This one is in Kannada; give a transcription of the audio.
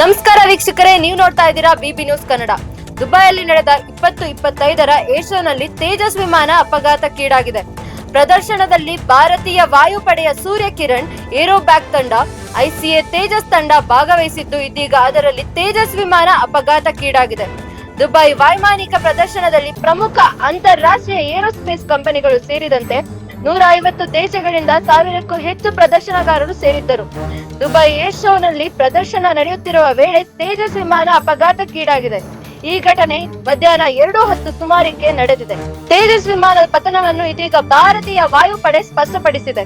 ನಮಸ್ಕಾರ ವೀಕ್ಷಕರೇ, ನೀವು ನೋಡ್ತಾ ಇದ್ದೀರಾ ಬಿಬಿ ನ್ಯೂಸ್ ಕನ್ನಡ. ದುಬೈಯಲ್ಲಿ ನಡೆದ ಇಪ್ಪತ್ತು ಇಪ್ಪತ್ತೈದರ ಏಷ್ಯಾನಲ್ಲಿ ತೇಜಸ್ ವಿಮಾನ ಅಪಘಾತಕ್ಕೀಡಾಗಿದೆ. ಪ್ರದರ್ಶನದಲ್ಲಿ ಭಾರತೀಯ ವಾಯುಪಡೆಯ ಸೂರ್ಯ ಕಿರಣ್ ಏರೋಬ್ಯಾಕ್ ತಂಡ, ಐಸಿಎ ತೇಜಸ್ ತಂಡ ಭಾಗವಹಿಸಿದ್ದು ಇದೀಗ ಅದರಲ್ಲಿ ತೇಜಸ್ ವಿಮಾನ ಅಪಘಾತಕ್ಕೀಡಾಗಿದೆ. ದುಬೈ ವೈಮಾನಿಕ ಪ್ರದರ್ಶನದಲ್ಲಿ ಪ್ರಮುಖ ಅಂತಾರಾಷ್ಟ್ರೀಯ ಏರೋಸ್ಪೇಸ್ ಕಂಪನಿಗಳು ಸೇರಿದಂತೆ ನೂರ ಐವತ್ತು ದೇಶಗಳಿಂದ ಸಾವಿರಕ್ಕೂ ಹೆಚ್ಚು ಪ್ರದರ್ಶನಗಾರರು ಸೇರಿದ್ದರು. ದುಬೈ ಏರ್ ಶೋನಲ್ಲಿ ಪ್ರದರ್ಶನ ನಡೆಯುತ್ತಿರುವ ವೇಳೆ ತೇಜಸ್ ವಿಮಾನ ಅಪಘಾತಕ್ಕೀಡಾಗಿದೆ. ಈ ಘಟನೆ ಮಧ್ಯಾಹ್ನ ಎರಡು ಹತ್ತು ಸುಮಾರಿಗೆ ನಡೆದಿದೆ. ತೇಜಸ್ ವಿಮಾನದ ಪತನವನ್ನು ಇದೀಗ ಭಾರತೀಯ ವಾಯುಪಡೆ ಸ್ಪಷ್ಟಪಡಿಸಿದೆ.